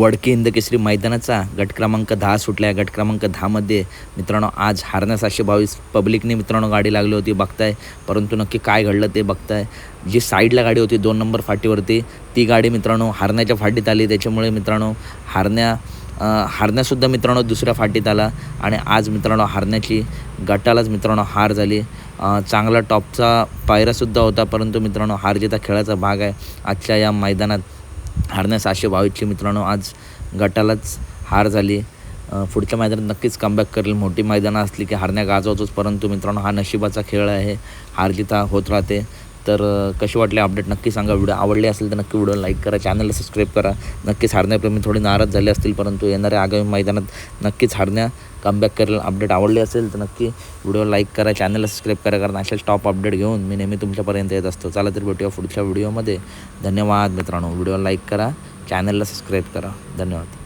वडके हिंद केसरी मैदानाचा गट क्रमांक दहा सुटला गट क्रमांक दहामध्ये मित्रांनो आज हारण्यास सातशे बावीस पब्लिकने मित्रांनो गाडी लागली होती बघताय. परंतु नक्की काय घडलं ते बघताय. जी साईडला गाडी होती दोन नंबर फाटीवरती ती गाडी मित्रांनो हारण्याच्या फाटीत आली. त्याच्यामुळे मित्रांनो हारण्या हारण्यासुद्धा मित्रांनो दुसऱ्या फाटीत आला. आणि आज मित्रांनो हारण्याची गटालाच मित्रांनो हार झाली. चांगला टॉपचा पायरासुद्धा होता परंतु मित्रांनो हार जिता खेळाचा भाग आहे. आजच्या या मैदानात हारण्या सहाशे बावीसची मित्रांनो आज गटालाच हार झाली. पुढच्या मैदानात नक्कीच कमबॅक करेल. मोठी मैदानं असली की हारण्या गाजवतोच परंतु मित्रांनो हा नशिबाचा खेळ आहे. हार जिता होत राहते. तर कसे कशी वाटली अपडेट नक्की सांगा. व्हिडिओ आवडले असेल तर नक्की व्हिडिओ लाईक करा. चॅनलला सबस्क्राईब करा. नक्कीच हारण्याप्रेमी थोडी नाराज झाले असतील परंतु येणाऱ्या आगामी मैदानात नक्कीच हारण्या कमबॅक करेल अपडेट आवडले असेल तर नक्की व्हिडिओ लाईक करा चॅनलला सबस्क्राईब करा कारण अशाच टॉप अपडेट घेऊन मी नेहमी तुमच्यापर्यंत येत असतो. चला तर भेटूया पुढच्या व्हिडिओमध्ये धन्यवाद मित्रांनो. व्हिडिओ लाईक करा चॅनलला सबस्क्राईब करा. धन्यवाद.